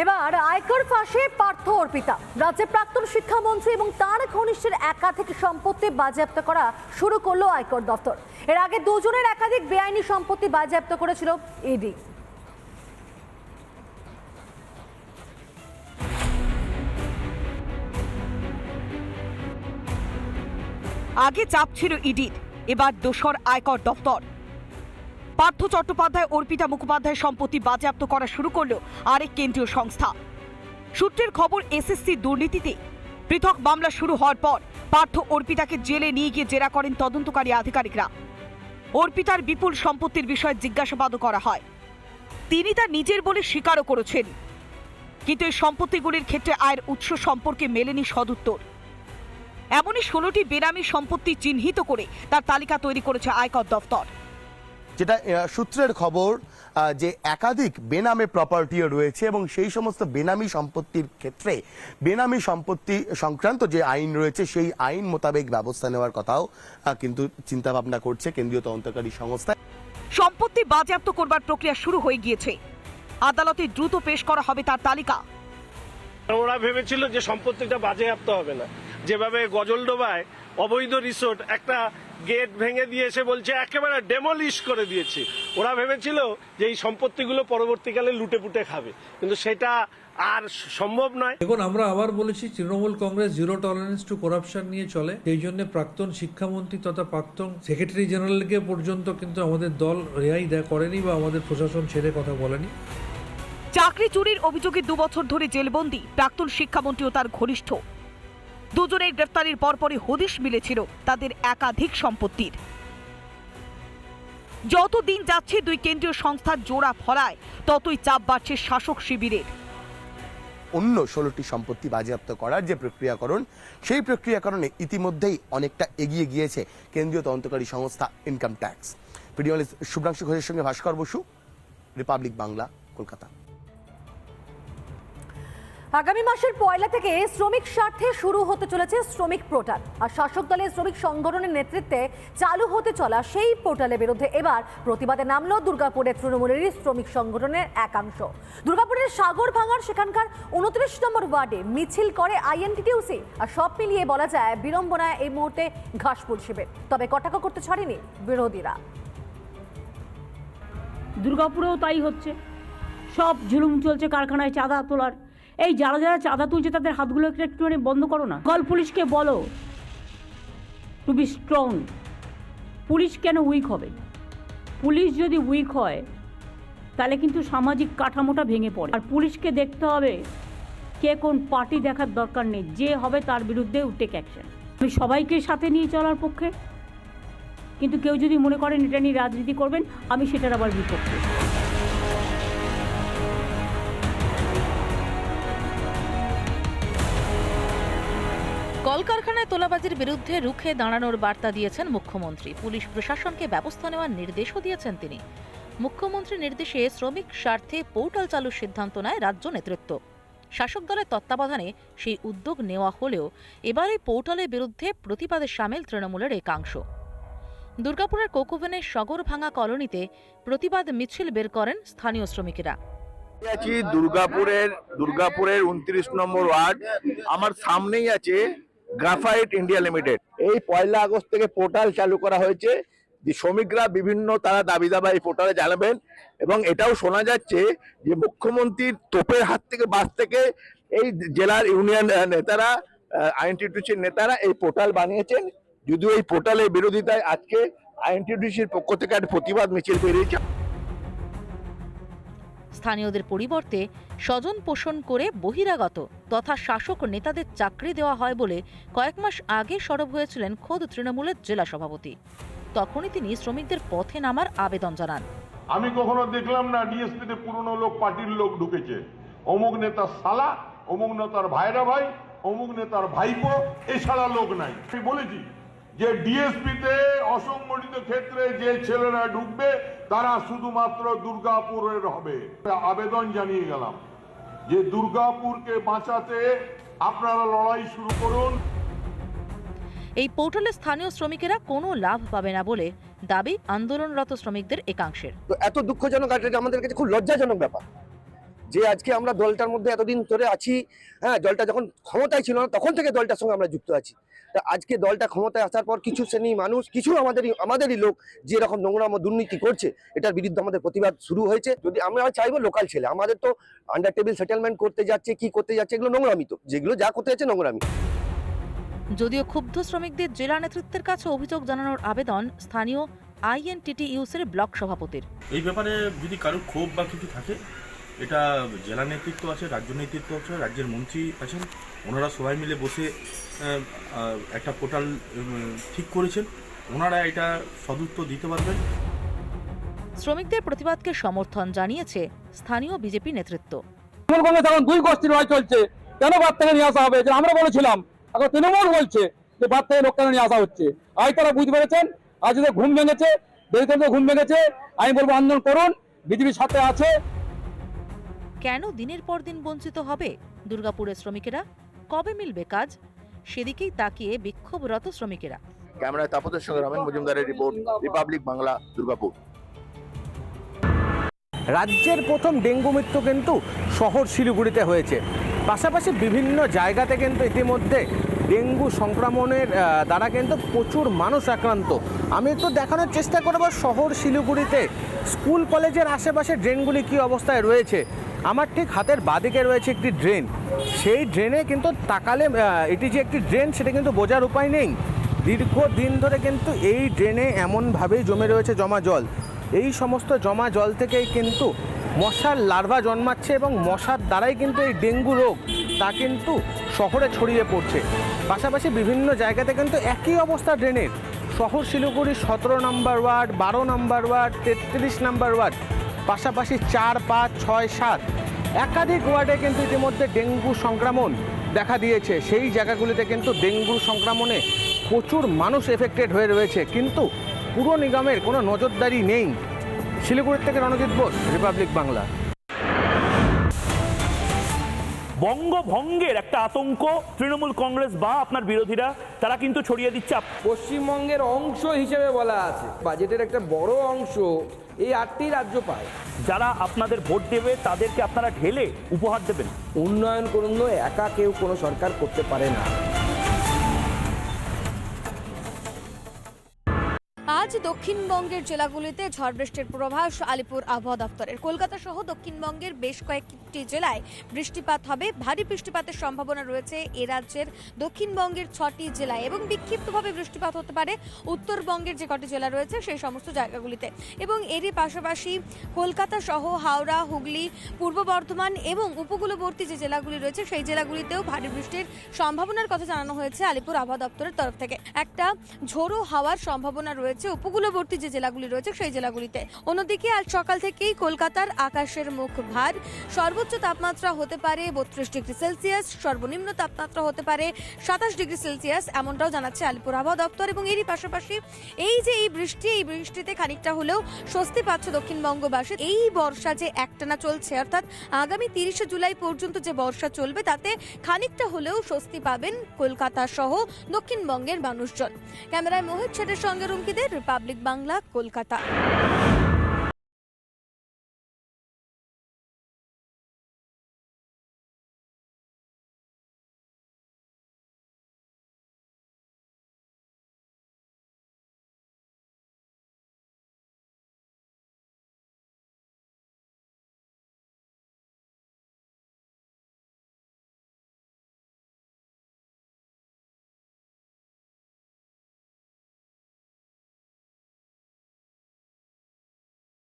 এবার আয়কর ফাঁসে পার্থ অর্পিতা। রাজ্যের প্রাক্তন শিক্ষামন্ত্রী এবং তার ঘনিষ্ঠের একাধিক সম্পত্তি বাজেয়াপ্ত করা শুরু করল আয়কর দপ্তর এর আগে দুজনের একাধিক বেআইনি সম্পত্তি বাজেয়াপ্ত করেছিল ইডি। আগে চাপ ছিল ইডির, এবার দোসর আয়কর দপ্তর পার্থ চট্টোপাধ্যায়, অর্পিতা মুখোপাধ্যায় সম্পত্তি বাজেয়াপ্ত করা শুরু করল আরেক কেন্দ্রীয় সংস্থা। সূত্রের খবর, এসএসসি দুর্নীতিতে পৃথক মামলা শুরু হওয়ার পর পার্থ অর্পিতাকে জেলে নিয়ে গিয়ে জেরা করেন তদন্তকারী আধিকারিকরা। অর্পিতার বিপুল সম্পত্তির বিষয়ে জিজ্ঞাসাবাদও করা হয়। তিনি তা নিজের বলে স্বীকারও করেছেন। কিন্তু এই সম্পত্তিগুলির ক্ষেত্রে আয়ের উৎস সম্পর্কে মেলেনি সদুত্তর। এমনই ষোলোটি বেনামি সম্পত্তি চিহ্নিত করে তার তালিকা তৈরি করেছে আয়কর দফতর। যেটা সূত্রের খবর যে একাধিক বেনামে প্রপার্টিও রয়েছে এবং সেই সমস্ত বেনামি সম্পত্তির ক্ষেত্রে বেনামি সম্পত্তি সংক্রান্ত যে আইন রয়েছে সেই আইন মোতাবেক ব্যবস্থা নেওয়ার কথাও কিন্তু চিন্তা ভাবনা করছে কেন্দ্রীয় তদন্তকারী সংস্থা। সম্পত্তি বাজেয়াপ্ত করবার প্রক্রিয়া শুরু হয়ে গিয়েছে। আদালতে দ্রুত পেশ করা হবে তার তালিকা। ওরা ভেবেছিল যে সম্পত্তিটা বাজেয়াপ্ত হবে না। যেভাবে গজলডোবায় অবৈধ রিসোর্ট একটা গেট ভেঙে দিয়ে এসে বলছে একেবারে ডেমলিশ করে দিয়েছে। ওরা ভেবেছিল যে এই সম্পত্তিগুলো পরবর্তীকালে লুটে পুটে খাবে। কিন্তু সেটা আর সম্ভব নয়। দেখুন আমরা আবার বলেছি Trinamool Congress zero tolerance to corruption নিয়ে চলে। সেই জন্য প্রাক্তন শিক্ষামন্ত্রী তথা প্রাক্তন সেক্রেটারি জেনারেলকে পর্যন্ত কিন্তু আমাদের দল রেহাই দেয় করেনি বা আমাদের প্রশাসন ছেড়ে কথা বলেনি। চাকরি চুরির অভিযোগে দুবছর ধরে জেলবন্দি। প্রাক্তন শিক্ষামন্ত্রী ও তার ঘনিষ্ঠ দুজনের গ্রেফতারির পরপরই হদিশ মিলেছিল তাদের একাধিক সম্পত্তির। যত দিন যাচ্ছে দুই কেন্দ্রীয় সংস্থার জোড়া ফলায় ততই চাপ বাড়ছে শাসক শিবিরের। অন্য ষোলোটি সম্পত্তি বাজেয়াপ্ত করার যে প্রক্রিয়াকরণ, সেই প্রক্রিয়াকরণে ইতিমধ্যেই অনেকটা এগিয়ে গিয়েছে কেন্দ্রীয় তদন্তকারী সংস্থা ইনকাম ট্যাক্স। ভিডিও শুভ্রাংশু ঘোষের সঙ্গে ভাস্কর বসু, রিপাবলিক বাংলা, কলকাতা। আগামী মাসের পয়লা থেকে শ্রমিক স্বার্থে শুরু হতে চলেছে শ্রমিক পোর্টাল। আর শাসক দলের শ্রমিক সংগঠনের নেতৃত্বে চালু হতে চলা সেই পোর্টালের বিরুদ্ধে এবার প্রতিবাদে নামলো দুর্গাপুরের তৃণমূলেরই শ্রমিক সংগঠনের একাংশ। দুর্গাপুরের সাগর ভাঙার সেখানকার উনত্রিশ নম্বর ওয়ার্ডে মিছিল করে আইএনটিটিউসি। আর সব মিলিয়ে বলা যায় বিড়ম্বনায় এই মুহূর্তে ঘাসপুর শিবির। তবে কটাক্ষ করতে ছাড়েনি বিরোধীরা। দুর্গাপুরেও তাই হচ্ছে। সব ঝুলুম চলছে কারখানায় চাঁদা তোলার। এই যারা যারা চাঁদা তুলছে, তাদের হাতগুলো একটু একটুখানি বন্ধ করো না। গল পুলিশকে বলো। টু বি স্ট্রং পুলিশ কেন উইক হবে? পুলিশ যদি উইক হয়, তাহলে কিন্তু সামাজিক কাঠামোটা ভেঙে পড়ে। আর পুলিশকে দেখতে হবে কে কোন পার্টি দেখার দরকার নেই। যে হবে তার বিরুদ্ধে টেক অ্যাকশন আমি সবাইকে সাথে নিয়ে চলার পক্ষে। কিন্তু কেউ যদি মনে করেন এটা নিয়ে রাজনীতি করবেন, আমি সেটার আবার বিপক্ষে। কলকারখানায় তোলাবাজির বিরুদ্ধে রুখে দাঁড়ানোর বার্তা দিয়েছেন মুখ্যমন্ত্রী। পুলিশ প্রশাসনকে ব্যবস্থা নেওয়ার নির্দেশও দিয়েছেন তিনি। মুখ্যমন্ত্রীর নির্দেশে শ্রমিক স্বার্থে পোর্টাল চালুর সিদ্ধান্ত নেয় রাজ্য নেতৃত্ব। শাসক দলের তত্ত্বাবধানে সেই উদ্যোগ নেওয়া হলেও এবার পোর্টালের বিরুদ্ধে প্রতিবাদে সামিল তৃণমূলের একাংশ। দুর্গাপুরের কোকোভেনের সগরভাঙা কলোনিতে প্রতিবাদ মিছিল বের করেন স্থানীয় শ্রমিকেরা। আছি দুর্গাপুরের দুর্গাপুরের উনত্রিশ নম্বর ওয়ার্ড। আমার সামনেই আছে গ্রাফাইট ইন্ডিয়া লিমিটেড এই পয়লা আগস্ট থেকে পোর্টাল চালু করা হয়েছে। যে শ্রমিকরা বিভিন্ন তারা দাবি দাবা এই পোর্টালে জানাবেন। এবং এটাও শোনা যাচ্ছে যে মুখ্যমন্ত্রীর তোপের হাত থেকে বাস থেকে এই জেলার ইউনিয়ন নেতারা আইএনটিটিউসির নেতারা এই পোর্টাল বানিয়েছেন। যদিও এই পোর্টালের বিরোধিতায় আজকে আইএনটিটিউসির পক্ষ থেকে একটা প্রতিবাদ মিছিল বেরিয়েছে। স্থানীয়দের পরিবর্তে স্বজন পোষণ করে বহিরাগত তথা শাসক নেতাদের চাকরি দেওয়া হয় বলে কয়েক মাস আগে সরব হয়েছিলেন খোদ তৃণমূলের জেলা সভাপতি। তখনই তিনি শ্রমিকদের পথে নামার আবেদন জানান। আমি কখনো দেখলাম না ডিএসপিতে পুরনো লোক, পার্টির লোক ঢুকেছে। অমুক নেতার সালা অমুক নেতার ভাইরা ভাই, অমুক নেতার ভাইপো সালা লোক নাই। বলেছি যে ডিএসপিতে অসংগঠিত ক্ষেত্রে যে ছেলেরা ঢুকবে তারা শুধুমাত্র দুর্গাপুরের হবে। আবেদন জানিয়ে গেলাম যে দুর্গাপুরকে বাঁচাতে আপনারা লড়াই শুরু করুন। এই পোর্টালে স্থানীয় শ্রমিকেরা কোনো লাভ পাবে না বলে দাবি আন্দোলনরত শ্রমিকদের একাংশের। তো এত দুঃখজনক আমাদের কাছে খুব লজ্জাজনক ব্যাপার। যে আজকে আমরা দলটার মধ্যে এতদিন ধরে আছি হ্যাঁ দলটা যখন ক্ষমতায় ছিল না তখন থেকে দলটার সঙ্গে আমরা যুক্ত আছি। তা আজকে দলটা ক্ষমতায় আসার পর কিছু শ্রেণি মানুষ কিছু আমাদেরই আমাদেরই লোক যে রকম নোংরাম দুর্নীতি করছে এটার বিরুদ্ধে আমাদের প্রতিবাদ শুরু হয়েছে। যদি আমরা চাইব লোকাল ছেলে আমাদের তো আন্ডার টেবিল সেটেলমেন্ট করতে যাচ্ছে কি করতে যাচ্ছে এগুলো নোংরামি তো। যেগুলো যা করতে যাচ্ছে নোংরামি। যদিও ক্ষুব্ধ শ্রমিকদের জেলা নেতৃত্বের কাছে অভিযোগ জানানোর আবেদন স্থানীয় আইএনটিটিইউসির ব্লক সভাপতির। এই ব্যাপারে যদি কারোর ক্ষোভ বা কিছু থাকে এটা জেলা নেতৃত্ব আছে রাজ্য নেতৃত্ব আছে রাজ্যের মন্ত্রী আছেন। ওনারা সবাই মিলে বসে একটা পোর্টাল ঠিক করেছেন। ওনারা এটা সদুত্তর দিতে পারবেন। শ্রমিকদের প্রতিবাদকে সমর্থন জানিয়েছে স্থানীয় বিজেপি নেতৃত্ব। তৃণমূল কংগ্রেস এখন দুই গোষ্ঠীর লড়াই চলছে। কেন বাদ থেকে নিয়ে আসা হবে? যে আমরা বলেছিলাম। এখন তৃণমূল বলছে যে বাদ থেকে লোক কেন নিয়ে আসা হচ্ছে। আজ তারা বুঝতে পেরেছেন? আজ ঘুম ভেঙেছে দেরিতে ঘুম ভেঙেছে আমি বলব আন্দোলন করুন। বিজেপির সাথে আছে কেন দিনের পর দিন বঞ্চিত হবে দুর্গাপুরের শ্রমিকেরা? কবে মিলবে কাজ? সেদিকেই তাকিয়ে বিক্ষোভরত শ্রমিকেরা। ক্যামেরায় তাপসের সঙ্গে রমেন মজুমদারের রিপোর্ট রিপাবলিক বাংলা দুর্গাপুর। রাজ্যের প্রথম ডেঙ্গু মৃত্যু কিন্তু শহর শিলিগুড়িতে হয়েছে। পাশাপাশি বিভিন্ন জায়গাতে কিন্তু ইতিমধ্যে ডেঙ্গু সংক্রমণের দ্বারা কিন্তু প্রচুর মানুষ আক্রান্ত। আমি একটু দেখানোর চেষ্টা করব শহর শিলিগুড়িতে। স্কুল কলেজের আশেপাশে ড্রেনগুলি কী অবস্থায় রয়েছে? আমার ঠিক হাতের বাদিকে রয়েছে একটি ড্রেন। সেই ড্রেনে কিন্তু তাকালে এটি যে একটি ড্রেন, সেটা কিন্তু বোঝার উপায় নেই। দীর্ঘদিন ধরে কিন্তু এই ড্রেনে এমনভাবেই জমে রয়েছে জমা জল। এই সমস্ত জমা জল থেকেই কিন্তু মশার লার্ভা জন্মাচ্ছে এবং মশার দ্বারাই কিন্তু এই ডেঙ্গু রোগ তা কিন্তু শহরে ছড়িয়ে পড়ছে। পাশাপাশি বিভিন্ন জায়গাতে কিন্তু একই অবস্থা ড্রেনের। শহর শিলিগুড়ি সতেরো নম্বর ওয়ার্ড, বারো নম্বর ওয়ার্ড, তেত্রিশ নম্বর ওয়ার্ড পাশাপাশি চার পাঁচ ছয় সাত। একাধিক ওয়ার্ডে কিন্তু ইতিমধ্যে ডেঙ্গু সংক্রমণ দেখা দিয়েছে। সেই জায়গাগুলিতে কিন্তু ডেঙ্গু সংক্রমণে প্রচুর মানুষ এফেক্টেড হয়ে রয়েছে। কিন্তু পুরো নিগমের কোনো নজরদারি নেই। শিলিগুড়ির থেকে রণজিৎ বোস রিপাবলিক বাংলা বঙ্গভঙ্গের একটা আতঙ্ক। তৃণমূল কংগ্রেস বা আপনার বিরোধীরা তারা কিন্তু ছড়িয়ে দিচ্ছে পশ্চিমবঙ্গের অংশ হিসেবে বলা আছে। বাজেটের একটা বড় অংশ এই আটটি রাজ্য পায় যারা আপনাদের ভোট দেবে তাদেরকে আপনারা ঢেলে উপহার দেবেন। উন্নয়ন করুন একা কেউ কোনো সরকার করতে পারে না। আজ দক্ষিণবঙ্গের জেলাগুলিতে ঝড় বৃষ্টির পূর্বাভাস আলিপুর আবহাওয়া দপ্তরের। কলকাতা সহ দক্ষিণবঙ্গের বেশ কয়েকটি জেলায় বৃষ্টিপাত হবে। ভারী বৃষ্টিপাতের সম্ভাবনা রয়েছে এ রাজ্যের দক্ষিণবঙ্গের ছটি জেলায় এবং বিক্ষিপ্তভাবে বৃষ্টিপাত হতে পারে উত্তরবঙ্গের যে কটি জেলা রয়েছে সেই সমস্ত জায়গাগুলিতে। এবং এরই পাশাপাশি কলকাতা সহ হাওড়া, হুগলি, পূর্ব বর্ধমান এবং উপকূলবর্তী যে জেলাগুলি রয়েছে সেই জেলাগুলিতেও ভারী বৃষ্টির সম্ভাবনার কথা জানানো হয়েছে আলিপুর আবহাওয়া দপ্তরের তরফ থেকে। একটা ঝোড়ো হাওয়ার সম্ভাবনা রয়েছে উপকূলবর্তী যে জেলাগুলি রয়েছে সেই জেলাগুলিতে। অন্যদিকে আজ সকাল থেকেই কলকাতার আকাশের মুখ ভার। সর্বোচ্চ তাপমাত্রা হতে পারে বত্রিশ ডিগ্রি সেলসিয়াস, সর্বনিম্ন তাপমাত্রা হতে পারে সাতাশ ডিগ্রি সেলসিয়াস, এমনটাও জানাচ্ছে আলিপুর আবহাওয়া দপ্তর। এবং এরই পাশাপাশি এই যে এই বৃষ্টি, এই বৃষ্টিতে খানিকটা হলেও স্বস্তি পাচ্ছে দক্ষিণবঙ্গবাসী এই বর্ষা যে একটানা চলছে, অর্থাৎ আগামী তিরিশে জুলাই পর্যন্ত যে বর্ষা চলবে, তাতে খানিকটা হলেও স্বস্তি পাবেন কলকাতা সহ দক্ষিণবঙ্গের মানুষজন। ক্যামেরায় মোহিত ছেটের সঙ্গে রুমকিদের রিপাবলিক বাংলা কলকাতা